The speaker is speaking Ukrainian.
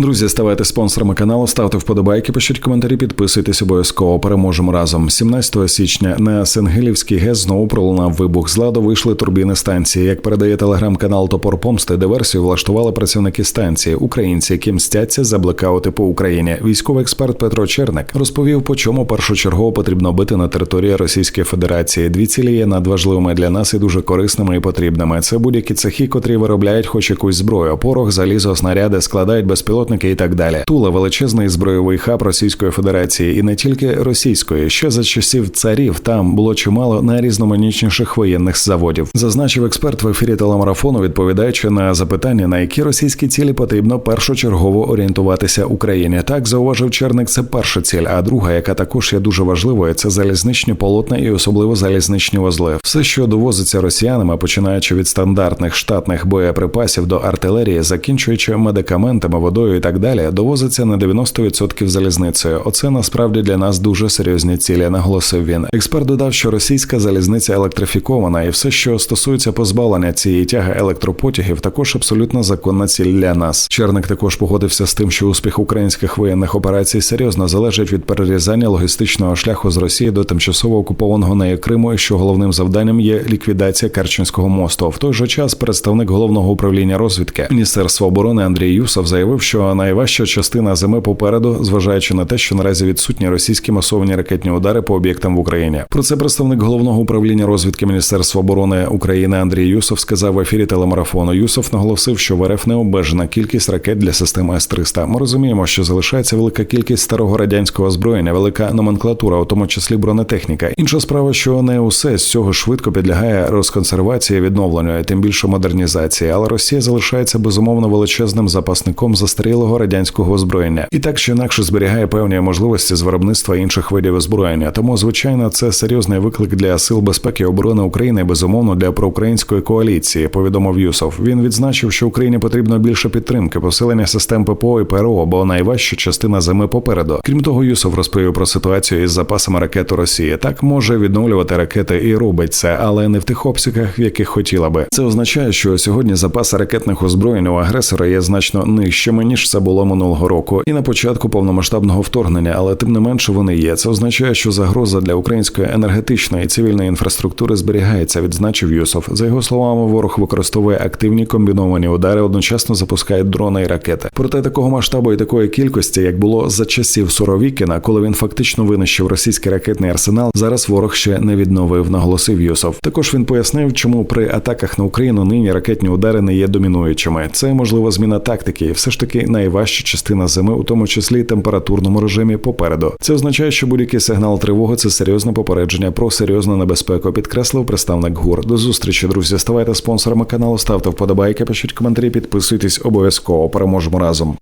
Друзі, ставайте спонсорами каналу, ставте вподобайки, пишіть коментарі, підписуйтесь обов'язково. Переможемо разом. 17 січня на Сенгелівський ГЕС знову пролунав вибух. З ладу вийшли турбіни станції. Як передає телеграм-канал Топор Помсти, диверсію влаштували працівники станції, українці, які мстяться за блекаути по Україні. Військовий експерт Петро Черник розповів, по чому першочергово потрібно бити на території Російської Федерації. Дві цілі є надважливими для нас і дуже корисними і потрібними. Це будь-які цехи, котрі виробляють хоч якусь зброю, порох, залізо, снаряди, складають безпілотники і так далі. Тула величезний збройовий хаб Російської Федерації, і не тільки російської. Ще за часів царів там було чимало найрізноманітніших воєнних заводів. Зазначив експерт в ефірі телемарафону, відповідаючи на запитання, на які російські цілі потрібно першочергово орієнтуватися Україні. Так зауважив Черник, це перша ціль. А друга, яка також є дуже важливою, це залізничні полотна і особливо залізничні вузли. Все, що довозиться росіянами, починаючи від стандартних штатних боєприпасів до артилерії, закінчуючи медикаментами, водою і так далі, довозиться на 90% залізницею. Оце насправді для нас дуже серйозні цілі, наголосив він. Експерт додав, що російська залізниця електрифікована, і все, що стосується позбавлення цієї тяги електропотягів, також абсолютно законна ціль для нас. Черник також погодився з тим, що успіх українських воєнних операцій серйозно залежить від перерізання логістичного шляху з Росії до тимчасово окупованого нею Криму, і що головним завданням є ліквідація Керченського мосту. В той же час представник головного управління розвідки Міністерства оборони Андрій Юсов заявив, що найважча частина зими попереду, зважаючи на те, що наразі відсутні російські масовані ракетні удари по об'єктам в Україні. Про це представник головного управління розвідки Міністерства оборони України Андрій Юсов сказав в ефірі телемарафону. Юсов наголосив, що в РФ не обмежена кількість ракет для системи С-300. Ми розуміємо, що залишається велика кількість старого радянського озброєння, велика номенклатура, у тому числі бронетехніка. Інша справа, що не усе з цього швидко підлягає розконсервації, відновленню, і тим більше модернізації. Але Росія залишається безумовно величезним запасником застарілого радянського озброєння і так чи інакше зберігає певні можливості з виробництва інших видів озброєння. Тому, звичайно, це серйозний виклик для сил безпеки і оборони України, безумовно, для проукраїнської коаліції. Повідомив Юсов. Він відзначив, що Україні потрібно більше підтримки, посилення систем ППО і ПРО, бо найважча частина зими попереду. Крім того, Юсов розповів про ситуацію із запасами ракет у Росії. Так може відновлювати ракети і робить це, але не в тих обсягах, в яких хотіла би. Це означає, що сьогодні запаси ракетних озброєнь у агресора є значно нижчими ніж це було минулого року, і на початку повномасштабного вторгнення, але тим не менше вони є. Це означає, що загроза для української енергетичної і цивільної інфраструктури зберігається. Відзначив Юсов. За його словами, ворог використовує активні комбіновані удари, одночасно запускає дрони і ракети. Проте такого масштабу і такої кількості, як було за часів Суровікіна, коли він фактично винищив російський ракетний арсенал, зараз ворог ще не відновив, наголосив Юсов. Також він пояснив, чому при атаках на Україну нині ракетні удари не є домінуючими. Це можлива зміна тактики, і все ж таки найважча частина зими, у тому числі температурному режимі попереду. Це означає, що будь-який сигнал тривоги це серйозне попередження про серйозну небезпеку. Підкреслив представник ГУР. До зустрічі, друзі. Ставайте спонсорами каналу, ставте вподобайки, пишіть коментарі, підписуйтесь обов'язково. Переможемо разом.